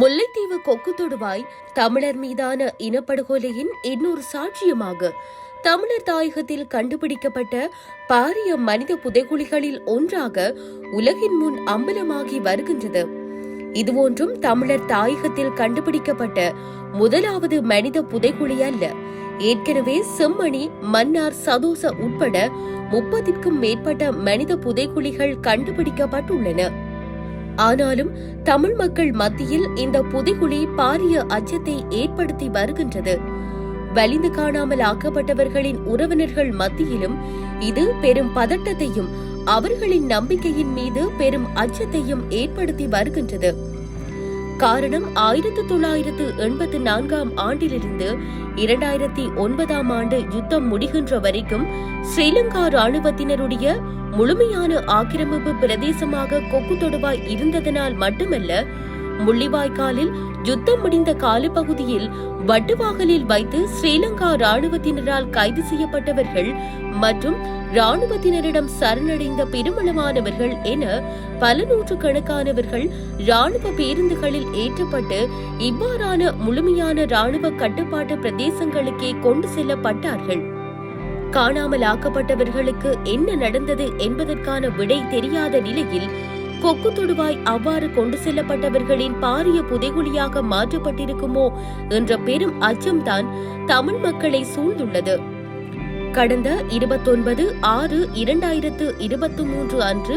முல்லைத்தீவு கொக்கு தொடுவாய் தமிழர் மீதான இனப்படுகொலையின் இன்னொரு சாட்சியமாக தமிழர் தாயகத்தில் கண்டுபிடிக்கப்பட்ட பாரிய மனித புதைகுழிகளில் ஒன்றாக உலகின் முன் அம்பலமாகி வருகின்றது. இதுவொன்றும் தமிழர் தாயகத்தில் கண்டுபிடிக்கப்பட்ட முதலாவது மனித புதைகுழி அல்ல. ஏற்கனவே செம்மணி மன்னார் சதோச உட்பட முப்பதிற்கும் மேற்பட்ட மனித புதைகுழிகள் கண்டுபிடிக்கப்பட்டுள்ளன. ஆனாலும் தமிழ் மக்கள் மத்தியில் இந்த புதைகுழி பாரிய அச்சத்தை ஏற்படுத்தி வருகின்றது. வலிந்து காணாமல் ஆக்கப்பட்டவர்களின் உறவினர்கள் மத்தியிலும் இது பெரும் பதட்டத்தையும் அவர்களின் நம்பிக்கையின் மீது பெரும் அச்சத்தையும் ஏற்படுத்தி வருகின்றது. காரணம் ஆயிரத்து தொள்ளாயிரத்து எண்பத்து நான்காம் ஆண்டிலிருந்து இரண்டாயிரத்தி ஒன்பதாம் ஆண்டு யுத்தம் முடிகின்ற வரைக்கும் ஸ்ரீலங்கா ராணுவத்தினருடைய முழுமையான ஆக்கிரமிப்பு பிரதேசமாக கொக்கு தொடுவாய் இருந்ததனால் மட்டுமல்ல முள்ளிவாய்க்காலில் யுத்தம் முடிந்த காலப்பகுதியில் வட்டுவாகலில் வைத்து ஸ்ரீலங்கா ராணுவத்தினரால் கைது செய்யப்பட்டவர்கள் மற்றும் ராணுவத்தினரிடம் சரணடைந்த பெருமளவானவர்கள் என பல நூற்றுக்கணக்கானவர்கள் ராணுவ பேருந்துகளில் ஏற்றப்பட்டு இவ்வாறான முழுமையான ராணுவ கட்டுப்பாட்டு பிரதேசங்களுக்கே கொண்டு செல்லப்பட்டார்கள். காணாமல் ஆக்கப்பட்டவர்களுக்கு என்ன நடந்தது என்பதற்கான விடை தெரியாத நிலையில் கொக்கு தொடுவாய் அவ்வாறு கொண்டு செல்லப்பட்டவர்களின் பாரிய புதைகுழியாக மாற்றப்பட்டிருக்குமோ என்ற பெரும் அச்சம்தான் தமிழ் மக்களை சூழ்ந்துள்ளது. கடந்த இருபத்தொன்பது ஆறு இரண்டாயிரத்து இருபத்தி மூன்று அன்று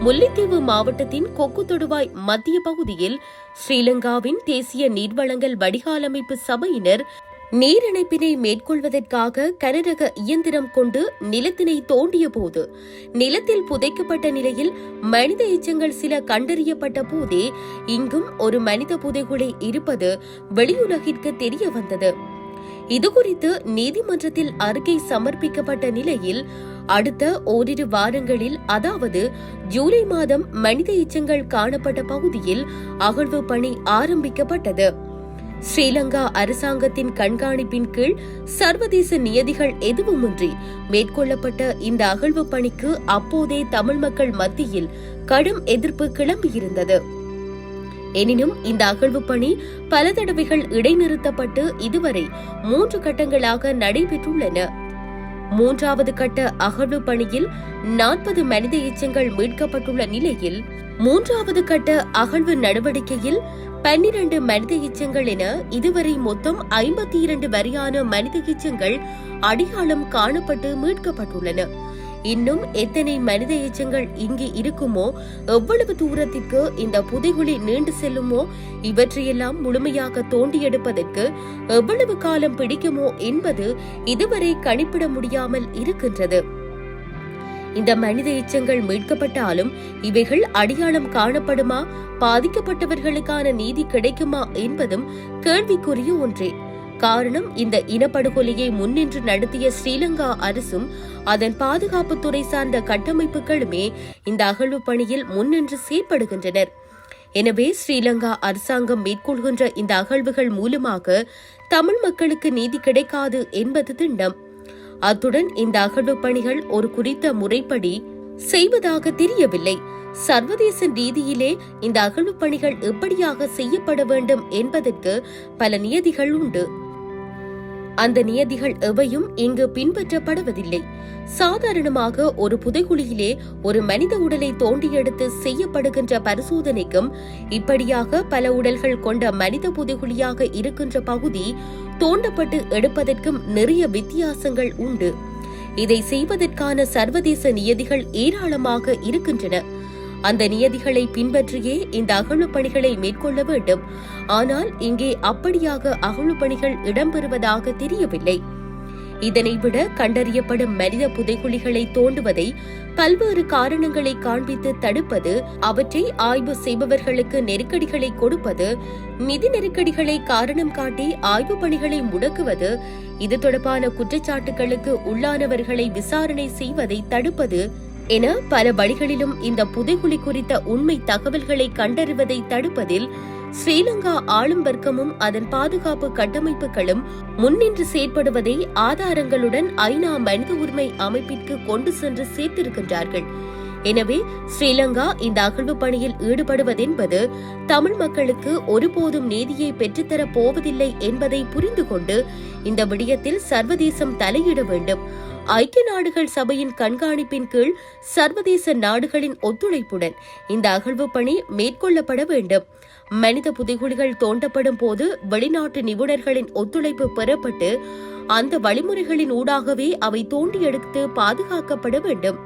முல்லைத்தீவு மாவட்டத்தின் கொக்கு தொடுவாய் மத்திய பகுதியில் ஸ்ரீலங்காவின் தேசிய நீர்வளங்கள் வடிகாலமைப்பு சபையினர் நீரிணைப்பினை மேற்கொள்வதற்காக கனரக இயந்திரம் கொண்டு நிலத்தினை தோண்டிய போது நிலத்தில் புதைக்கப்பட்ட நிலையில் மனித எச்சங்கள் சில கண்டறியப்பட்ட போதே இங்கும் ஒரு மனித புதைகுழி இருப்பது வெளியுலகிற்கு தெரிய வந்தது. இதுகுறித்து நீதிமன்றத்தில் அறிக்கை சமர்ப்பிக்கப்பட்ட நிலையில் அடுத்த ஓரிரு வாரங்களில் அதாவது ஜூலை மாதம் மனித எச்சங்கள் காணப்பட்ட பகுதியில் அகழ்வு பணி ஆரம்பிக்கப்பட்டது. ஸ்ரீலங்கா அரசாங்கத்தின் கண்காணிப்பின் கீழ் சர்வதேச நியதிகள் எதுவுமின்றி மேற்கொள்ளப்பட்ட இந்த அகழ்வு பணிக்கு அப்போதே தமிழ் மக்கள் மத்தியில் கடும் எதிர்ப்பு கிளம்பியிருந்தது. எனினும் இந்த அகழ்வு பணி பல தடவைகள் இடைநிறுத்தப்பட்டு இதுவரை மூன்று கட்டங்களாக நடைபெற்றுள்ளன. மூன்றாவது கட்ட அகழ்வு பணியில் நாற்பது மனித எச்சங்கள் மீட்கப்பட்டுள்ள நிலையில் மூன்றாவது கட்ட அகழ்வு நடவடிக்கையில் பன்னிரண்டு மனித எச்சங்கள் என இதுவரை மொத்தம் ஐம்பத்தி இரண்டு வரையான மனித எச்சங்கள் அடையாளம் காணப்பட்டு மீட்கப்பட்டுள்ளன. இன்னும் எத்தனை மனித எச்சங்கள் இங்கு இருக்குமோ எவ்வளவு தூரத்திற்கு இந்த புதைகுழி நீண்டு செல்லுமோ இவற்றையெல்லாம் முழுமையாக தோண்டி எடுப்பதற்கு எவ்வளவு காலம் பிடிக்குமோ என்பது இதுவரை கணிப்பிட முடியாமல் இருக்கின்றது. இந்த மனித எச்சங்கள் மீட்கப்பட்டாலும் இவைகள் அடையாளம் காணப்படுமா? பாதிக்கப்பட்டவர்களுக்கான நீதி கிடைக்குமா என்பதும் கேள்விக்குரிய ஒன்றே. காரணம் இந்த இனப்படுகொலையை முன்னின்று நடத்திய ஸ்ரீலங்கா அரசும் அதன் பாதுகாப்புத்துறை சார்ந்த கட்டமைப்புகளுமே இந்த அகழ்வு பணியில் முன்னின்று செயற்படுகின்றனர் எனவே ஸ்ரீலங்கா அரசாங்கம் மேற்கொள்கின்ற இந்த அகழ்வுகள் மூலமாக தமிழ் மக்களுக்கு நீதி கிடைக்காது என்பது திண்டம். அத்துடன் இந்த அகழ்வு பணிகள் ஒரு குறித்த முறைப்படி செய்வதாக தெரியவில்லை. சர்வதேச ரீதியிலே இந்த அகழ்வு பணிகள் எப்படியாக செய்யப்பட வேண்டும் என்பதற்கு பல நியதிகள் உண்டு. அந்த நியதிகள் எவையும் இங்கு பின்பற்றப்படுவதில்லை. சாதாரணமாக ஒரு புதைகுழியிலே ஒரு மனித உடலை தோண்டி எடுத்து செய்யப்படுகின்ற பரிசோதனைக்கும் இப்படியாக பல உடல்கள் கொண்ட மனித புதைகுழியாக இருக்கின்ற பகுதி தோண்டப்பட்டு எடுப்பதற்கும் நிறைய வித்தியாசங்கள் உண்டு. இதை செய்வதற்கான சர்வதேச நியதிகள் ஏராளமாக இருக்கின்றன. அந்த நியதிகளை பின்பற்றியே இந்த அகழ்வு பணிகளை மேற்கொள்ள வேண்டும். ஆனால் இங்கே அப்படியாக அகழ்வு பணிகள் இடம்பெறுவதாக தெரியவில்லை. இதனை விட கண்டறியப்படும் மனித புதைகுழிகளை தோண்டுவதை பல்வேறு காரணங்களை காண்பித்து தடுப்பது அவற்றை ஆய்வு செய்பவர்களுக்கு நெருக்கடிகளை கொடுப்பது நிதி நெருக்கடிகளை காரணம் காட்டி ஆய்வு பணிகளை முடக்குவது இது தொடர்பான குற்றச்சாட்டுகளுக்கு உள்ளானவர்களை விசாரணை செய்வதை தடுப்பது என பல வழிகளிலும் இந்த புதைகுழி குறித்த உண்மை தகவல்களை கண்டறிவதை தடுப்பதில் ஸ்ரீலங்கா ஆளும் வர்க்கமும் அதன் பாதுகாப்பு கட்டமைப்புகளும் முன்னின்று செயற்படுவதை ஆதாரங்களுடன் ஐநா மனித உரிமை அமைப்பிற்கு கொண்டு சென்று சேர்த்திருக்கின்றார்கள். எனவே ஸ்ரீலங்கா இந்த அகழ்வு பணியில் ஈடுபடுவதென்பது தமிழ் மக்களுக்கு ஒருபோதும் நீதியை பெற்றுத்தரப் போவதில்லை என்பதை புரிந்து கொண்டு இந்த விடயத்தில் சர்வதேசம் தலையிட வேண்டும். ஐக்கிய நாடுகள் சபையின் கண்காணிப்பின் கீழ் சர்வதேச நாடுகளின் ஒத்துழைப்புடன் இந்த அகழ்வு பணி மேற்கொள்ளப்பட வேண்டும். மனித புதைகுழிகள் தோண்டப்படும் போது வெளிநாட்டு நிபுணர்களின் ஒத்துழைப்பு பெறப்பட்டு அந்த வழிமுறைகளின் ஊடாகவே அவை தோண்டி எடுத்து பாதுகாக்கப்பட வேண்டும்.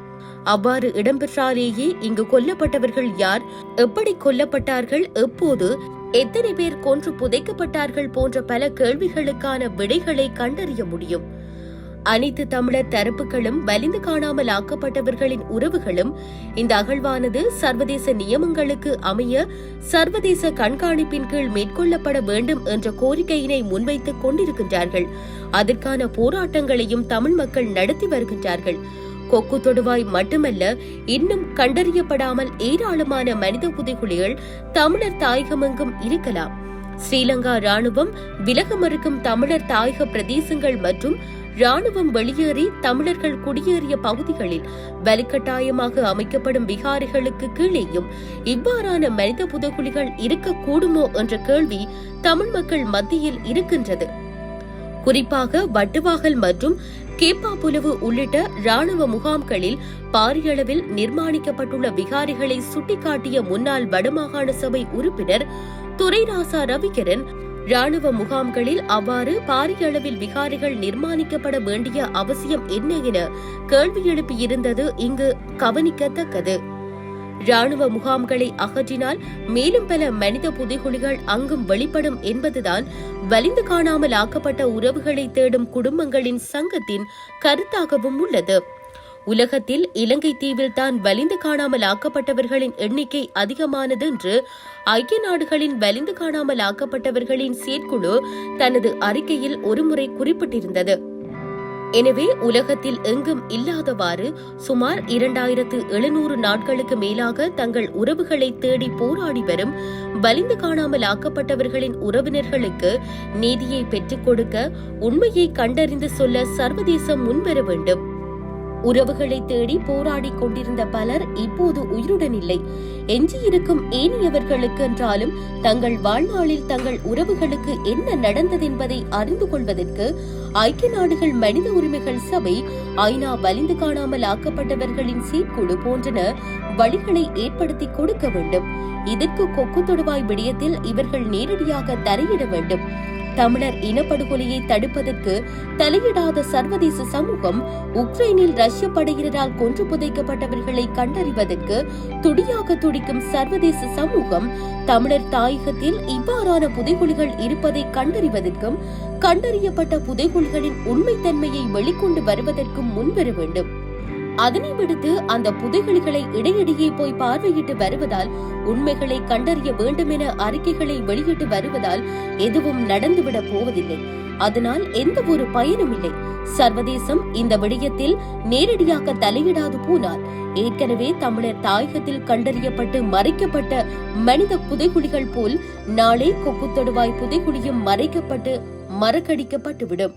அவ்வாறு இடம்பெற்றாலேயே இங்கு கொல்லப்பட்டவர்கள் யார் எப்படி கொல்லப்பட்டார்கள் எப்போது எத்தனை பேர் கொன்று புதைக்கப்பட்டார்கள் போன்ற பல கேள்விகளுக்கான விடைகளை கண்டறிய முடியும். அனைத்து தமிழர் தரப்புகளும் வலிந்து காணாமல் ஆக்கப்பட்டவர்களின் உறவுகளும் இந்த அகழ்வானது சர்வதேச நியமங்களுக்கு அமைய சர்வதேச கண்காணிப்பின் கீழ் மேற்கொள்ளப்பட வேண்டும் என்ற கோரிக்கையினை முன்வைத்துக் கொண்டிருக்கின்றார்கள். அதற்கான போராட்டங்களையும் தமிழ் மக்கள் நடத்தி வருகின்றார்கள். கொக்கு தொடுவாய் மட்டுமல்ல இன்னும் கண்டறியப்படாமல் ஏராளமான மனித புதைகுழிகள் தமிழர் தாயகமெங்கும் இருக்கலாம். ஸ்ரீலங்கா ராணுவம் விலக மறுக்கும் தமிழர் தாயக பிரதேசங்கள் மற்றும் ராணுவம் வெளியேறி தமிழர்கள் குடியேறிய பகுதிகளில் வலுக்கட்டாயமாக அமைக்கப்படும் விகாரிகளுக்கு கீழேயும் இவ்வாறான மனித புதகுலிகள் இருக்கக்கூடுமோ என்ற கேள்வி தமிழ் மக்கள் மத்தியில் இருக்கின்றது. குறிப்பாக வட்டுவாகல் மற்றும் கேப்பாபுலவு உள்ளிட்ட ராணுவ முகாம்களில் பாரியளவில் நிர்மாணிக்கப்பட்டுள்ள விகாரிகளை சுட்டிக்காட்டிய முன்னாள் வடமாகாண சபை உறுப்பினர் துரைராசா ரவிகரன் ராணுவ முகாம்களில் அவ்வாறு பாரிய அளவில் விகாரிகள் நிர்மாணிக்கப்பட வேண்டிய அவசியம் என்ன என கேள்வி எழுப்பியிருந்தது இங்கு கவனிக்கத்தக்கது. ராணுவ முகாம்களை அகற்றினால் மேலும் பல மனித புதைகுழிகள் அங்கும் வெளிப்படும் என்பதுதான் வலிந்து காணாமல் ஆக்கப்பட்ட உறவுகளை தேடும் குடும்பங்களின் சங்கத்தின் கருத்தாகவும் உள்ளது. உலகத்தில் இலங்கை தீவில் தான் வலிந்து காணாமல் ஆக்கப்பட்டவர்களின் எண்ணிக்கை அதிகமானது என்று ஐக்கிய நாடுகளின் வலிந்து காணாமல் ஆக்கப்பட்டவர்களின் செயற்குழு தனது அறிக்கையில் ஒருமுறை குறிப்பிட்டிருந்தது. எனவே உலகத்தில் எங்கும் இல்லாதவாறு சுமார் இரண்டாயிரத்து எழுநூறு நாட்களுக்கு மேலாக தங்கள் உறவுகளை தேடி போராடி வரும் வலிந்து காணாமல் ஆக்கப்பட்டவர்களின் உறவினர்களுக்கு நீதியை பெற்றுக் கொடுக்க உண்மையை கண்டறிந்து சொல்ல சர்வதேசம் முன்வர வேண்டும். உறவுகளை தேடி போராடி கொண்டிருந்த பலர் இப்போது உயிருடன் இல்லை எஞ்சியிருக்கும் ஏனியவர்களுக்கு என்றாலும் தங்கள் வாழ்நாளில் தங்கள் உறவுகளுக்கு என்ன நடந்தது என்பதை அறிந்து கொள்வதற்கு ஐக்கிய நாடுகள் மனித உரிமைகள் சபை ஐநா வலிந்து காணாமல் ஆக்கப்பட்டவர்களின் சீர்குழு போன்றன வழிகளை ஏற்படுத்தி கொடுக்க வேண்டும். இதற்கு கொக்கு தொடுவாய் விடயத்தில் இவர்கள் நேரடியாக தலையிட வேண்டும். தமிழர் இனப்படுகொலையை தடுப்பதற்கு தலையிடாத சர்வதேச சமூகம் உக்ரைனில் ரஷ்ய படையினரால் கொன்று புதைக்கப்பட்டவர்களை கண்டறிவதற்கு துடியாக துடிக்கும் சர்வதேச சமூகம் தமிழர் தாயகத்தில் இவ்வாறான புதைகுழிகள் இருப்பதை கண்டறிவதற்கும் கண்டறியப்பட்ட புதைகுழிகளின் உண்மைத்தன்மையை வெளிக்கொண்டு வருவதற்கும் முன்வர வேண்டும். அதனை விடுத்து அந்த புதைகுழிகளை இடையிடையே போய் பார்வையிட்டு வருவதால் உண்மைகளை கண்டறிய வேண்டும் என அறிக்கைகளை வெளியிட்டு வருவதால் எதுவும் நடந்துவிட போவதில்லை. அதனால் எந்த ஒரு பயனும் இல்லை. சர்வதேசம் இந்த விடயத்தில் நேரடியாக தலையிடாது போனால் ஏற்கனவே தமிழர் தாயகத்தில் கண்டறியப்பட்டு மறைக்கப்பட்ட மனித புதைகுழிகள் போல் நாளை கொக்குத்தொடுவாய் புதைகுழியும் மறைக்கப்பட்டு மறக்கடிக்கப்பட்டுவிடும்.